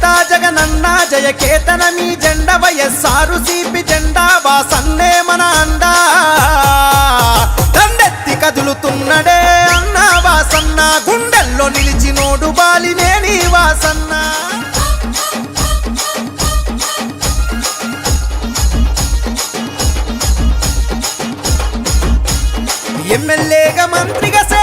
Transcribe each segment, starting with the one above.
నేత జగనన్న జయ కేతన మీ జెండ వయస్సారు సిపి జెండా వాసన్నే మన అండా. దండెత్తి కదులుతున్నడే అన్న వాసన్న గుండెల్లో నిలిచినోడు బాలినేని వాసన్న. ఎమ్మెల్యేగా మంత్రిగా సే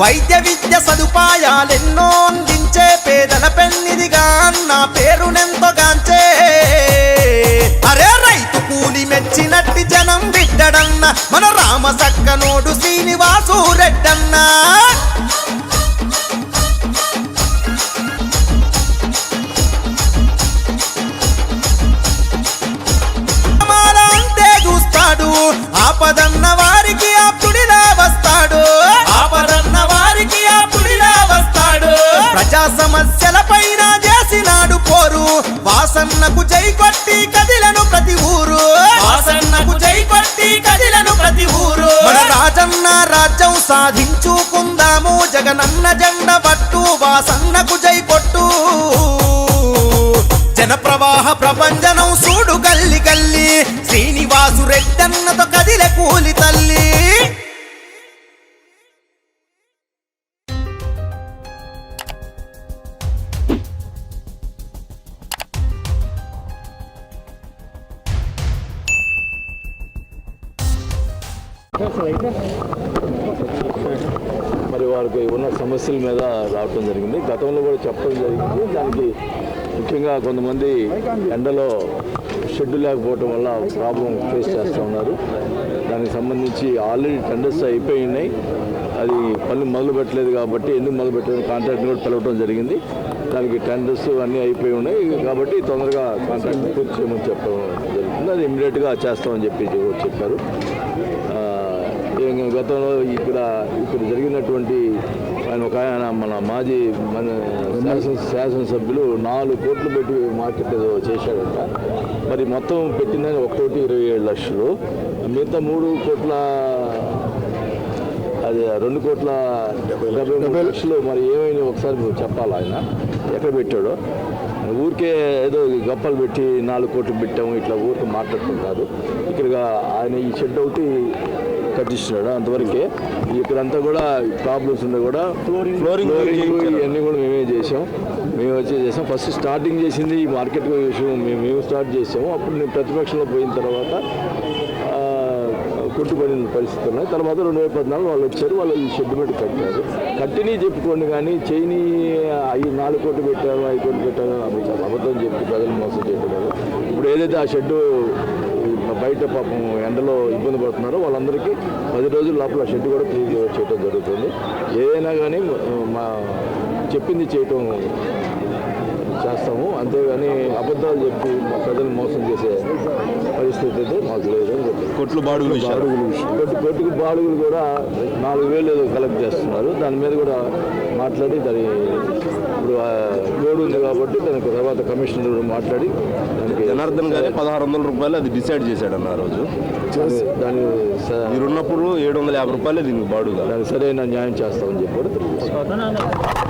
వైద్య విద్య సదుపాయాలెన్నో అందించే పేదల పెన్నిదిగా నా పేరునెంతో గాంచే. అరే రైతు కూలి మెచ్చినట్టి జనం బిడ్డడన్న మన రామ సక్కనోడు శ్రీనివాసు రెడ్డన్న. ఆపదన్న సమస్యల పైన చేసినాడు పోరు. వాసన్నకు జై కొట్టి కదిలను ప్రతి ఊరు. వాసన్నకు జై కొట్టి కదిలను ప్రతి ఊరు. మన రాజన్న రాజ్యం సాధించుకుందాము. జగనన్న జెండ పట్టు వాసన్నకు జై కొట్టు జన ప్రవాహ ప్రపంచనం సూడు గల్లి గల్లి. శ్రీనివాసు రెడ్డన్నతో కదిలే కూలి తల్లి. మరి వారికి ఉన్న సమస్యల మీద రావటం జరిగింది. గతంలో కూడా చెప్పడం జరిగింది. దానికి ముఖ్యంగా కొంతమంది ఎండలో షెడ్డు లేకపోవటం వల్ల ప్రాబ్లం ఫేస్ చేస్తూ ఉన్నారు. దానికి సంబంధించి ఆల్రెడీ టెండర్స్ అయిపోయి ఉన్నాయి అది పనులు మొదలు పెట్టలేదు కాబట్టి ఎందుకు మొదలు పెట్టలేదు కాంట్రాక్ట్ కూడా పిలవటం జరిగింది. దానికి టెండర్స్ అన్నీ అయిపోయి ఉన్నాయి. కాబట్టి తొందరగా కాంట్రాక్ట్ పూర్తి చేయమని చెప్పడం జరుగుతుంది అది ఇమ్మీడియట్గా చేస్తామని చెప్పి చెప్పారు. గతంలో ఇక్కడ ఇక్కడ జరిగినటువంటి ఆయన ఒక ఆయన మన మాజీ మన శాసన శాసనసభ్యులు నాలుగు కోట్లు పెట్టి మార్కెట్ ఏదో చేశాడంట. మరి మొత్తం పెట్టిందని ఒక కోటి ఇరవై ఏడు లక్షలు. మిగతా మూడు కోట్ల అది రెండు కోట్ల డెబ్బై మూడు లక్షలు మరి ఏమైనా ఒకసారి చెప్పాలి ఆయన? ఎక్కడ పెట్టాడో? ఊరికే ఏదో గప్పలు పెట్టి నాలుగు కోట్లు పెట్టాము ఇట్లా ఊరికి మాట్లాడటం కాదు. ఇక్కడగా ఆయన ఈ షెడ్ ఒకటి కట్టిస్తున్నాడు అంతవరకే. ఇక్కడంతా కూడా ప్రాబ్లమ్స్ ఉన్నాయి కూడా ఫ్లోరింగ్ ఇవన్నీ కూడా మేమే చేసాం మేము వచ్చి చేసాం ఫస్ట్ స్టార్టింగ్ చేసింది ఈ మార్కెట్ విషయం మేము మేము స్టార్ట్ చేసాము అప్పుడు నేను ప్రతిపక్షంలో పోయిన తర్వాత ఆ, కొట్టుబడిన పరిస్థితులు ఉన్నాయి తర్వాత రెండు వేల పద్నాలుగు వాళ్ళు వచ్చారు. వాళ్ళు ఈ షెడ్ పెట్టి కట్టారు. కట్టిని చెప్పుకోండి కానీ చేయని ఐదు నాలుగు కోట్లు పెట్టారు ఐదు కోట్లు పెట్టారు అబద్ధం చెప్పి ప్రజలు మోసం చేయడం కాదు. ఇప్పుడు ఏదైతే ఆ షెడ్డు బయట పాపం ఎండలో ఇబ్బంది పడుతున్నారో వాళ్ళందరికీ పది రోజుల లోపల షెడ్ కూడా క్లీన్ చేయడం జరుగుతుంది. ఏదైనా కానీ మా చెప్పింది చేయటం అంతేగాని అబద్ధాలు చెప్పి మా ప్రజలు మోసం చేసే పరిస్థితి అయితే మాకు లేదని చెప్పారు కొట్లు బాడుగులు బాడుగులు. కొట్టు కొట్టుకు బాడుగులు కూడా నాలుగు వేలు ఏదో కలెక్ట్ చేస్తున్నారు. దాని మీద కూడా మాట్లాడి దాని ఇప్పుడు లోడ్ ఉంది కాబట్టి దానికి తర్వాత కమిషనర్ కూడా మాట్లాడి దానికి జనార్దన్ గారే పదహారు వందల రూపాయలు అది డిసైడ్ చేశాడన్న ఆ రోజు. దాని- మీరున్నప్పుడు ఏడు వందల యాభై రూపాయలే దీనికి బాడుగా. దానికి సరైన న్యాయం చేస్తామని చెప్పి కూడా తెలియజేస్తున్నాం.